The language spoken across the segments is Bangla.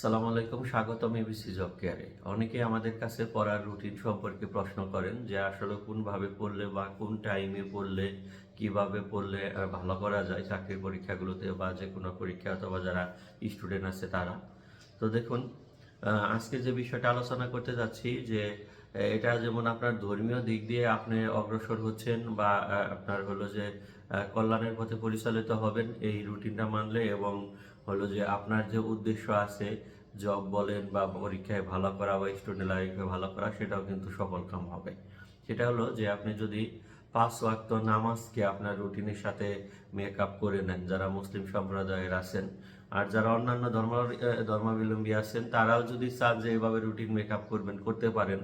আসসালামু আলাইকুম, স্বাগতম এবিসি জব কেয়ারে। অনেকে আমাদের কাছে পড়ার রুটিন সম্পর্কে প্রশ্ন করেন যে আসলে কোনভাবে পড়লে বা কোন টাইমে পড়লে, কীভাবে পড়লে ভালো করা যায় চাকরির পরীক্ষাগুলোতে বা যে কোনো পরীক্ষা অথবা যারা স্টুডেন্ট আছে তারা। তো দেখুন আজকে যে বিষয়টা আলোচনা করতে যাচ্ছি যে, এটা যেমন আপনার ধর্মীয় দিক দিয়ে আপনি অগ্রসর হচ্ছেন বা আপনার হলো যে কল্যাণের পথে পরিচালিত হবেন, এই রুটিনটা মানলে এবং হলো যে আপনার যে উদ্দেশ্য আছে জব বলেন বা পরীক্ষায় ভালো করা বা স্টুডেন্ট লাইফে ভালো করা, সেটাও কিন্তু সফল কাম হবে। সেটা হলো যে আপনি যদি পাঁচ ওয়াক্ত নামাজকে আপনার রুটিনের সাথে মেক আপ করে নেন, যারা মুসলিম সম্প্রদায়ের আছেন আর যারা অন্যান্য ধর্ম ধর্মাবলম্বী আছেন, তারাও যদি চান যে এভাবে রুটিন মেক আপ করবেন, করতে পারেন।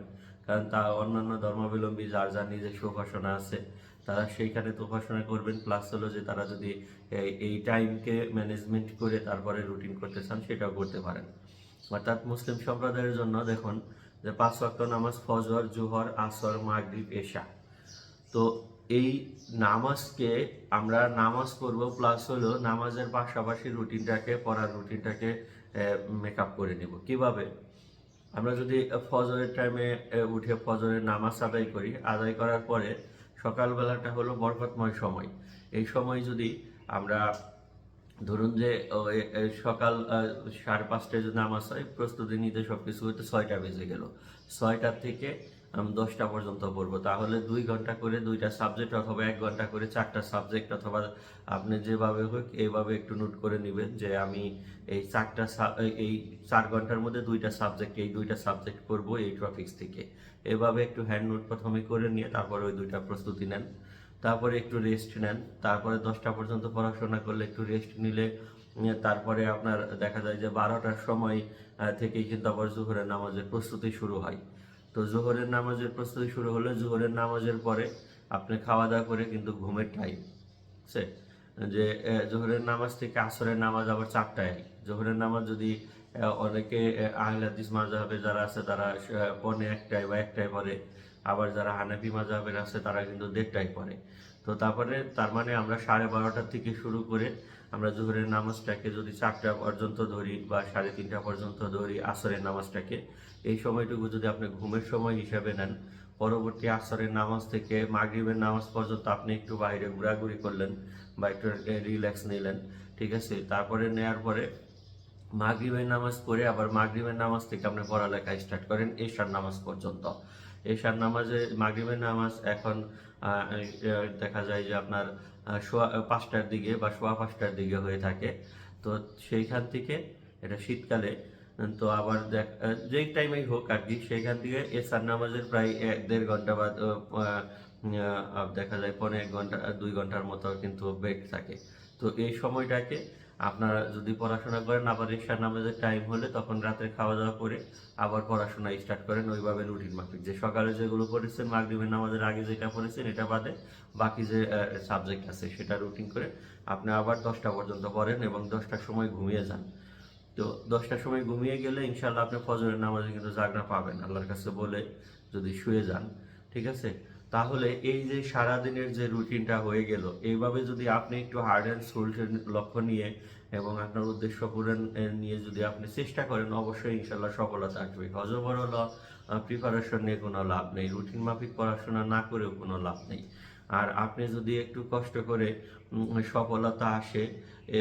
কারণ তা অন্যান্য ধর্মাবলম্বী, যার যার নিজস্ব উপাসনা আছে তারা সেইখানে উপাসনা করবেন প্লাস হলো যে তারা যদি এই- টাইমকে ম্যানেজমেন্ট করে তারপরে রুটিন করতে চান, সেটাও করতে পারেন। অর্থাৎ মুসলিম সম্প্রদায়ের জন্য দেখুন যে পাঁচ ওয়াক্ত নামাজ, ফজর, জোহর, আসর, মাগরিব, এশা। তো এই নামাজকে আমরা নামাজ পড়ব প্লাস হলো নামাজের পাশাপাশি রুটিনটাকে পড়ার রুটিনটাকে মেকআপ করে নিব। কীভাবে? আমরা যদি ফজরের টাইমে উঠে ফজরের নামাজ আদায় করি, আদায় করার পরে সকালবেলাটা হলো বরকতময় সময়। এই সময় যদি আমরা ধরুন যে সকাল সাড়ে পাঁচটায় যদি নামাজ হয়, প্রস্তুতি নিতে সব কিছু ছয়টা বেজে গেল। ছয়টার থেকে আমি দশটা পর্যন্ত পড়ব। তাহলে দুই ঘণ্টা করে দুইটা সাবজেক্ট অথবা এক ঘণ্টা করে চারটা সাবজেক্ট অথবা আপনি যেভাবে হোক এইভাবে একটু নোট করে নেবেন যে আমি এই চারটা এই- চার ঘণ্টার মধ্যে দুইটা সাবজেক্ট এই দুইটা সাবজেক্ট পড়ব এই টপিক্স থেকে। এভাবে একটু হ্যান্ড নোট প্রথমে করে নিয়ে তারপরে ওই দুইটা প্রস্তুতি নেন। তারপরে একটু রেস্ট নেন। তারপরে দশটা পর্যন্ত পড়াশোনা করলে একটু রেস্ট নিলে তারপরে আপনার দেখা যায় যে বারোটার সময় থেকেই কিন্তু আবার জোহরের নামাজের প্রস্তুতি শুরু হয়। তো জোহরের নামাজের প্রস্তুতি শুরু হলে। জোহরের নামাজের পরে আপনি খাওয়া দাওয়া করে কিন্তু ঘুমের টাইম সে যে জোহরের নামাজ থেকে আসরের নামাজ আবার চারটায়। জোহরের নামাজ যদি অনেকে আহলে হাদিস মাযহাবে যারা আছে, তারা পৌনে একটায় বা একটাই পড়ে। আবার যারা হানাফি মাযহাবের আছে, তারা কিন্তু দেড়টায় পড়ে। তো তারপরে, তার মানে আমরা সাড়ে বারোটার থেকে শুরু করে আমরা জোহরের নামাজটাকে যদি চারটা পর্যন্ত ধরি বা সাড়ে তিনটা পর্যন্ত ধরি, আসরের নামাজটাকে, এই সময়টুকু যদি আপনি ঘুমের সময় হিসাবে নেন, পরবর্তী আসরের নামাজ থেকে মাগরিবের নামাজ পর্যন্ত আপনি একটু বাইরে ঘোরাঘুরি করলেন বা একটু রিল্যাক্স নিলেন, ঠিক আছে? তারপরে নেয়ার পরে মাগরিবের নামাজ পড়ে আবার মাগরিবের নামাজ থেকে আপনি পড়ালেখা স্টার্ট করেন, এশার নামাজ পর্যন্ত। এশার নামাজে, মাগরিবের নামাজ এখন দেখা যায় যে আপনার সোয়া, পাঁচটার দিকে বা সোয়া পাঁচটার দিকে হয়ে থাকে। তো সেইখান থেকে, এটা শীতকালে, তো আবার দেখ যেই টাইমেই হোক আর কি সেইখান থেকে এসার নামাজের প্রায় এক দেড় ঘণ্টা বা দেখা যায় পনেরো এক ঘণ্টা, দুই ঘণ্টার মতো কিন্তু ব্রেক থাকে। তো এই সময়টাকে আপনারা যদি পড়াশোনা করেন, আবার রিক্সার নামাজের টাইম হলে তখন রাতে খাওয়া দাওয়া করে আবার পড়াশোনা স্টার্ট করেন, ওইভাবে রুটিন মাফিক। যে সকালে যেগুলো পড়েছেন, মাগরিবের নামাজের আগে যেটা পড়েছেন, এটা বাদে বাকি যে সাবজেক্ট আছে সেটা রুটিন করে আপনি আবার দশটা পর্যন্ত পড়েন এবং দশটার সময় ঘুমিয়ে যান। তো দশটার সময় ঘুমিয়ে গেলে ইনশাল্লাহ আপনি ফজরের নামাজে কিন্তু জাগনা পাবেন, আল্লাহর কাছে বলে যদি শুয়ে যান, ঠিক আছে? তাহলে এই যে সারাদিনের যে রুটিনটা হয়ে গেল, এইভাবে যদি আপনি একটু হার্ড অ্যান্ড সোল্টের লক্ষ্য নিয়ে এবং আপনার উদ্দেশ্য পূরণ নিয়ে যদি আপনি চেষ্টা করেন, অবশ্যই ইনশাল্লাহ সফলতা আসবে। হজবর প্রিপারেশন নিয়ে কোনো লাভ নেই রুটিন মাফিক পড়াশোনা না করেও কোনো লাভ নেই। আর আপনি যদি একটু কষ্ট করে সফলতা আসে,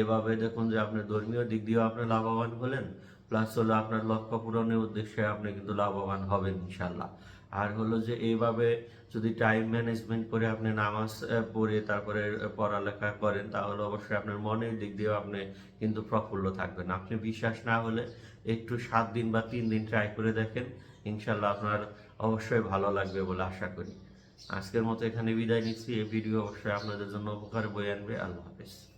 এভাবে দেখুন যে আপনি ধর্মীয় দিক দিয়েও আপনি লাভবান হলেন প্লাস হলো আপনার লক্ষ্য পূরণের উদ্দেশ্যে আপনি কিন্তু লাভবান হবেন ইনশাল্লাহ আর হলো যে এইভাবে যদি টাইম ম্যানেজমেন্ট করে আপনি নামাজ পড়ে তারপরে পড়ালেখা করেন, তাহলে অবশ্যই আপনার মনের দিক দিয়েও আপনি কিন্তু প্রফুল্ল থাকবেন। আপনি বিশ্বাস না হলে একটু সাত দিন বা তিন দিন ট্রাই করে দেখেন ইনশাল্লাহ আপনার অবশ্যই ভালো লাগবে বলে আশা করি। আজকের মতো এখানে বিদায় নিচ্ছি। এই ভিডিও অবশ্যই আপনাদের জন্য উপকার বয়ে আনবে। আল্লাহ হাফেজ।